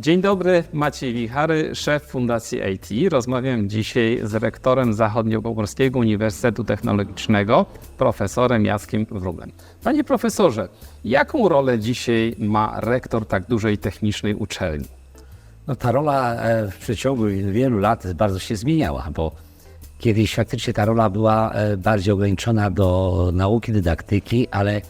Dzień dobry, Maciej Wichary, szef Fundacji IT. Rozmawiam dzisiaj z rektorem Zachodniopomorskiego Uniwersytetu Technologicznego, profesorem Jackiem Wróblem. Panie profesorze, jaką rolę dzisiaj ma rektor tak dużej technicznej uczelni? No, ta rola e, w przeciągu wielu lat bardzo się zmieniała, bo kiedyś faktycznie ta rola była e, bardziej ograniczona do nauki, dydaktyki, ale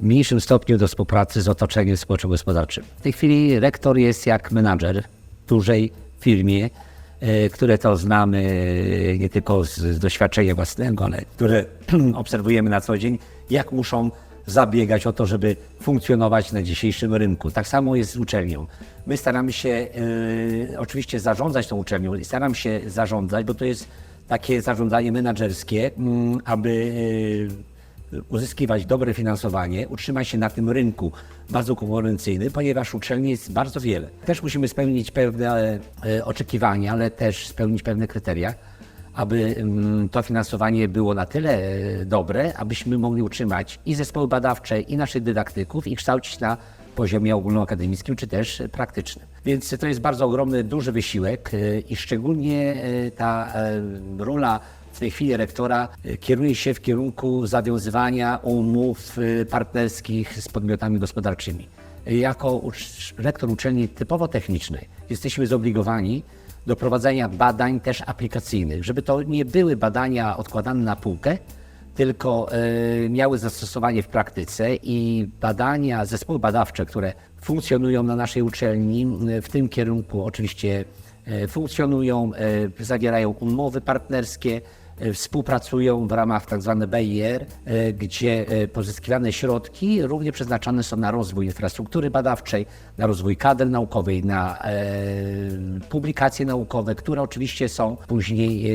w mniejszym stopniu do współpracy z otoczeniem społeczno-gospodarczym. W tej chwili rektor jest jak menadżer w dużej firmie, e, które to znamy e, nie tylko z, doświadczenia własnego, ale które obserwujemy na co dzień, jak muszą zabiegać o to, żeby funkcjonować na dzisiejszym rynku. Tak samo jest z uczelnią. My staramy się e, oczywiście zarządzać tą uczelnią i staram się zarządzać, bo to jest takie zarządzanie menedżerskie, mm, aby e, uzyskiwać dobre finansowanie, utrzymać się na tym rynku bardzo konkurencyjnym, ponieważ uczelni jest bardzo wiele. Też musimy spełnić pewne e, oczekiwania, ale też spełnić pewne kryteria aby mm, to finansowanie było na tyle e, dobre, abyśmy mogli utrzymać i zespoły badawcze, i naszych dydaktyków, i kształcić na poziomie ogólnoakademickim, czy też praktycznym. Więc to jest bardzo ogromny, duży wysiłek e, i szczególnie ta rola w tej chwili rektora e, kieruje się w kierunku zawiązywania umów e, partnerskich z podmiotami gospodarczymi. Jako ucz- rektor uczelni typowo technicznej jesteśmy zobligowani do prowadzenia badań też aplikacyjnych, żeby to nie były badania odkładane na półkę, tylko e, miały zastosowanie w praktyce i badania, zespoły badawcze, które funkcjonują na naszej uczelni, w tym kierunku oczywiście e, funkcjonują, e, zawierają umowy partnerskie, e, współpracują w ramach tzw. BIR, e, gdzie e, pozyskiwane środki również przeznaczane są na rozwój infrastruktury badawczej, na rozwój kadr naukowej, na e, publikacje naukowe, które oczywiście są później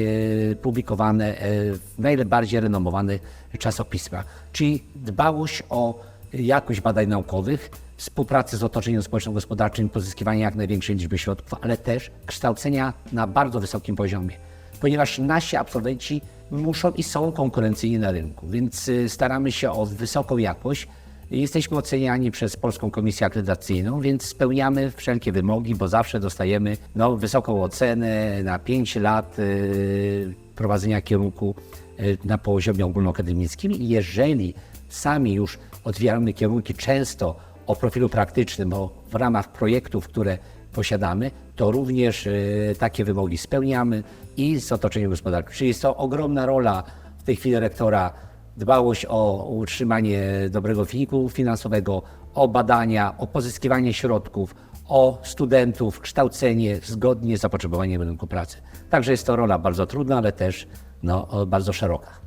e, publikowane e, w najbardziej renomowanych czasopismach. Czyli dbałość o jakość badań naukowych, współpracy z otoczeniem społeczno-gospodarczym, pozyskiwanie jak największej liczby środków, ale też kształcenia na bardzo wysokim poziomie, ponieważ nasi absolwenci muszą i są konkurencyjni na rynku, więc y, staramy się o wysoką jakość. Jesteśmy oceniani przez Polską Komisję Akredytacyjną, więc spełniamy wszelkie wymogi, bo zawsze dostajemy no, wysoką ocenę na 5 lat y, prowadzenia kierunku y, na poziomie ogólnoakademickim. I jeżeli sami już otwieramy kierunki często o profilu praktycznym, bo w ramach projektów, które posiadamy, to również y, takie wymogi spełniamy i z otoczeniem gospodarczym. Czyli jest to ogromna rola w tej chwili rektora, dbałość o utrzymanie dobrego wyniku finansowego, o badania, o pozyskiwanie środków, o studentów, kształcenie zgodnie z zapotrzebowaniem rynku pracy. Także jest to rola bardzo trudna, ale też no, bardzo szeroka.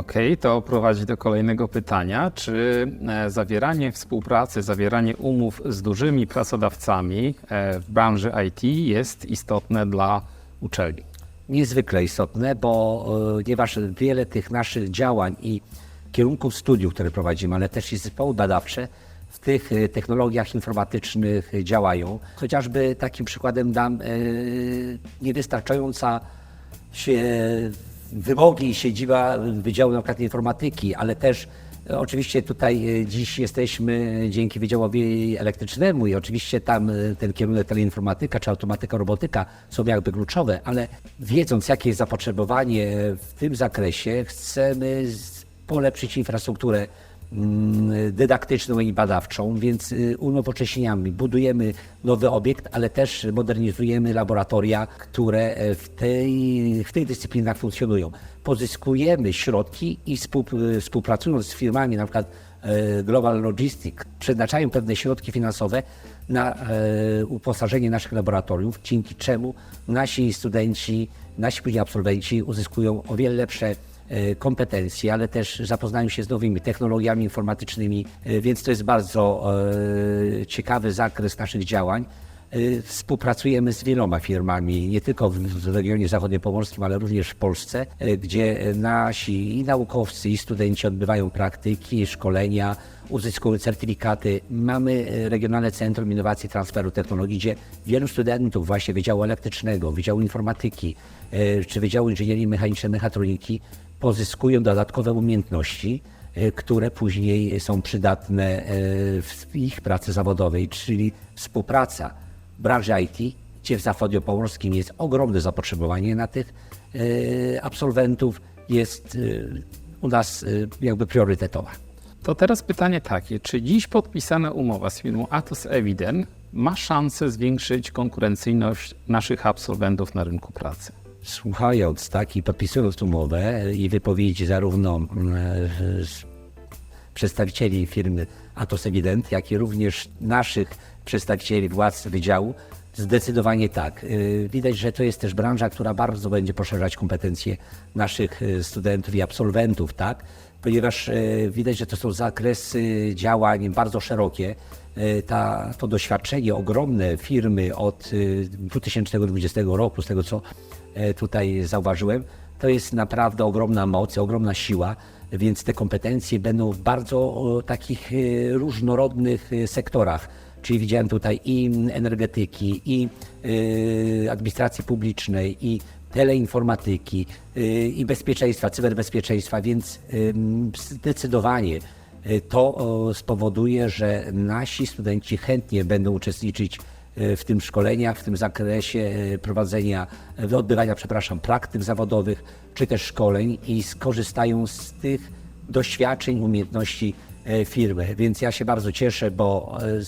Okej, to prowadzi do kolejnego pytania. Czy e, zawieranie współpracy, zawieranie umów z dużymi pracodawcami e, w branży IT jest istotne dla uczelni? niezwykle istotne, bo e, ponieważ wiele tych naszych działań i kierunków studiów, które prowadzimy, ale też i zespoły badawcze w tych technologiach informatycznych działają. Chociażby takim przykładem dam niewystarczająca się wymogi siedziba Wydziału na przykład informatyki, ale też e, oczywiście tutaj e, dziś jesteśmy dzięki Wydziałowi Elektrycznemu i oczywiście tam e, ten kierunek teleinformatyka czy automatyka, robotyka są jakby kluczowe, ale wiedząc jakie jest zapotrzebowanie w tym zakresie, chcemy polepszyć infrastrukturę dydaktyczną i badawczą, więc y, unowocześniamy, budujemy nowy obiekt, ale też modernizujemy laboratoria, które e, w tej, w tych dyscyplinach funkcjonują. Pozyskujemy środki i współ- współpracując z firmami, na przykład e, Global Logistic, przeznaczają pewne środki finansowe na e, uposażenie naszych laboratoriów, dzięki czemu nasi studenci, nasi później absolwenci uzyskują o wiele lepsze e, kompetencje, ale też zapoznają się z nowymi technologiami informatycznymi, e, więc to jest bardzo e, ciekawy zakres naszych działań. Współpracujemy z wieloma firmami, nie tylko w, regionie zachodniopomorskim, ale również w Polsce, gdzie nasi i naukowcy, i studenci odbywają praktyki, szkolenia, uzyskują certyfikaty. Mamy Regionalne Centrum Innowacji i Transferu Technologii, gdzie wielu studentów właśnie Wydziału Elektrycznego, Wydziału Informatyki czy Wydziału Inżynierii Mechanicznej Mechatroniki pozyskują dodatkowe umiejętności, e, które później są przydatne e, w ich pracy zawodowej, czyli współpraca branży IT, gdzie w zachodniopomorskim jest ogromne zapotrzebowanie na tych e, absolwentów, jest u nas jakby priorytetowa. To teraz pytanie takie, czy dziś podpisana umowa z firmą Atos Eviden ma szansę zwiększyć konkurencyjność naszych absolwentów na rynku pracy? Słuchając tak i podpisując umowę i wypowiedzi zarówno mm, przedstawicieli firmy Atos Evident, jak i również naszych przedstawicieli władz wydziału, zdecydowanie tak. Y, Widać, że to jest też branża, która bardzo będzie poszerzać kompetencje naszych y, studentów i absolwentów, tak? Ponieważ y, widać, że to są zakresy działań bardzo szerokie. Ta, to doświadczenie ogromne firmy od y, 2020 roku, z tego co tutaj zauważyłem, to jest naprawdę ogromna moc, ogromna siła, więc te kompetencje będą w bardzo takich e, różnorodnych e, sektorach. Czyli widziałem tutaj i energetyki, i e, administracji publicznej, i teleinformatyki, e, i bezpieczeństwa, cyberbezpieczeństwa, więc zdecydowanie e, to spowoduje, że nasi studenci chętnie będą uczestniczyć e, w tym szkoleniach, w tym zakresie e, prowadzenia, e, odbywania, przepraszam, praktyk zawodowych, czy też szkoleń i skorzystają z tych doświadczeń, umiejętności e, firmy. Więc ja się bardzo cieszę, bo e,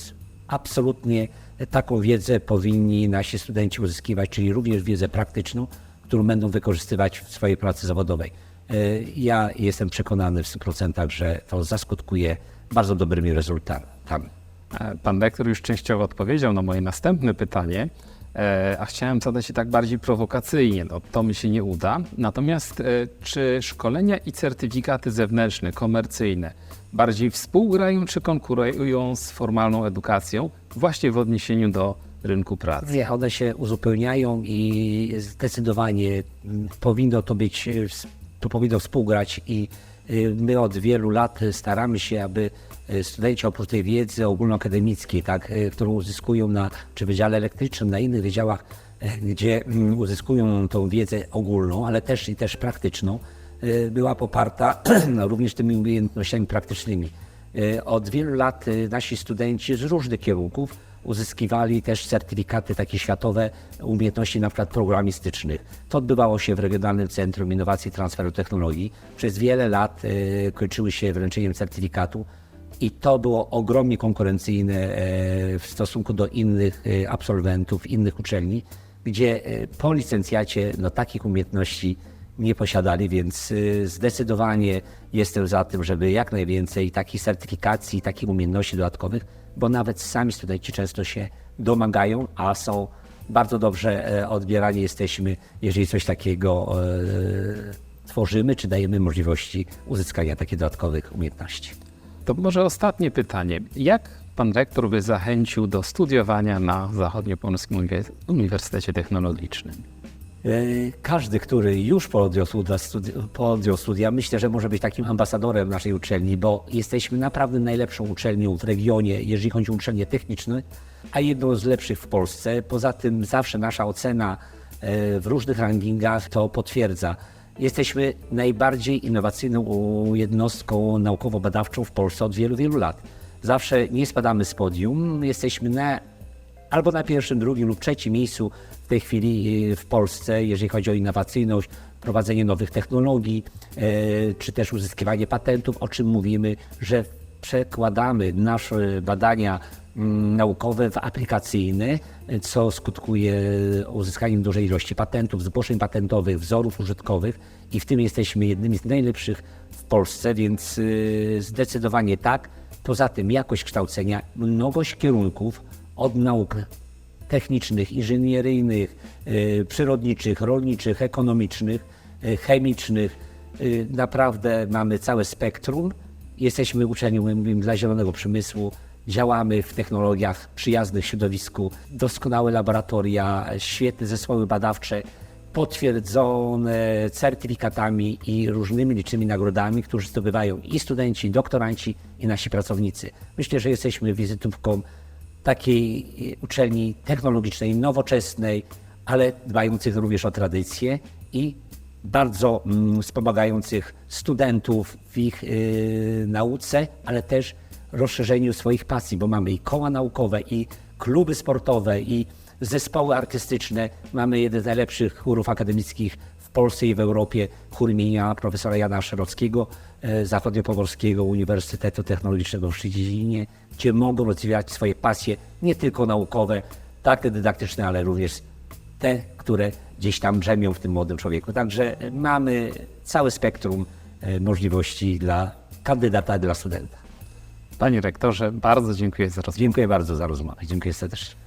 absolutnie taką wiedzę powinni nasi studenci uzyskiwać, czyli również wiedzę praktyczną, którą będą wykorzystywać w swojej pracy zawodowej. E, Ja jestem przekonany w 100%, że to zaskutkuje bardzo dobrymi rezultatami. E, Pan rektor już częściowo odpowiedział na moje następne pytanie, e, a chciałem zadać je tak bardziej prowokacyjnie. No, to mi się nie uda. Natomiast e, czy szkolenia i certyfikaty zewnętrzne, komercyjne bardziej współgrają czy konkurują z formalną edukacją właśnie w odniesieniu do rynku pracy? Nie, one się uzupełniają i zdecydowanie mm, powinno to być, to powinno współgrać i y, my od wielu lat staramy się, aby studenci oprócz tej wiedzy ogólnoakademickiej, tak, e, którą uzyskują na czy Wydziale Elektrycznym, na innych wydziałach, e, gdzie mm, uzyskują tą wiedzę ogólną, ale też i też praktyczną, była poparta no, również tymi umiejętnościami praktycznymi. Od wielu lat nasi studenci z różnych kierunków uzyskiwali też certyfikaty takie światowe umiejętności na przykład programistycznych. To odbywało się w Regionalnym Centrum Innowacji i Transferu Technologii. Przez wiele lat kończyły się wręczeniem certyfikatu i to było ogromnie konkurencyjne e, w stosunku do innych e, absolwentów, innych uczelni, gdzie e, po licencjacie no, takich umiejętności nie posiadali, więc zdecydowanie jestem za tym, żeby jak najwięcej takich certyfikacji, takich umiejętności dodatkowych, bo nawet sami studenci często się domagają, a są bardzo dobrze odbierani jesteśmy, jeżeli coś takiego tworzymy, czy dajemy możliwości uzyskania takich dodatkowych umiejętności. To może ostatnie pytanie. Jak pan rektor by zachęcił do studiowania na Zachodniopolskim Uniwer- Uniwersytecie Technologicznym? E, Każdy, który już podjął studia, studi- podjął studia, myślę, że może być takim ambasadorem naszej uczelni, bo jesteśmy naprawdę najlepszą uczelnią w regionie, jeżeli chodzi o uczelnie techniczne, a jedną z lepszych w Polsce. Poza tym zawsze nasza ocena e, w różnych rankingach to potwierdza. Jesteśmy najbardziej innowacyjną jednostką naukowo-badawczą w Polsce od wielu, wielu lat. Zawsze nie spadamy z podium, jesteśmy na albo na pierwszym, drugim lub trzecim miejscu w tej chwili y, w Polsce, jeżeli chodzi o innowacyjność, prowadzenie nowych technologii, e, czy też uzyskiwanie patentów, o czym mówimy, że przekładamy nasze badania mm, naukowe w aplikacyjne, e, co skutkuje uzyskaniem dużej ilości patentów, zgłoszeń patentowych, wzorów użytkowych i w tym jesteśmy jednymi z najlepszych w Polsce, więc y, zdecydowanie tak. Poza tym jakość kształcenia, mnogość kierunków, od nauk technicznych, inżynieryjnych, y, przyrodniczych, rolniczych, ekonomicznych, y, chemicznych. Naprawdę mamy całe spektrum. Jesteśmy uczelnią mówię, dla zielonego przemysłu. Działamy w technologiach przyjaznych środowisku, doskonałe laboratoria, świetne zespoły badawcze, potwierdzone certyfikatami i różnymi licznymi nagrodami, którzy zdobywają i studenci, i doktoranci, i nasi pracownicy. Myślę, że jesteśmy wizytówką takiej e, uczelni technologicznej, nowoczesnej, ale dbających również o tradycję i bardzo mm, wspomagających studentów w ich y, nauce, ale też rozszerzeniu swoich pasji, bo mamy i koła naukowe, i kluby sportowe i zespoły artystyczne. Mamy jeden z najlepszych chórów akademickich w Polsce i w Europie, chór imienia profesora Jana Szerockiego e, Zachodniopomorskiego Uniwersytetu Technologicznego w Szczecinie, gdzie mogą rozwijać swoje pasje, nie tylko naukowe, takie dydaktyczne, ale również te, które gdzieś tam drzemią w tym młodym człowieku. Także mamy całe spektrum e, możliwości dla kandydata, dla studenta. Panie rektorze, bardzo dziękuję za rozmowę. Dziękuję bardzo za rozmowę. Dziękuję serdecznie.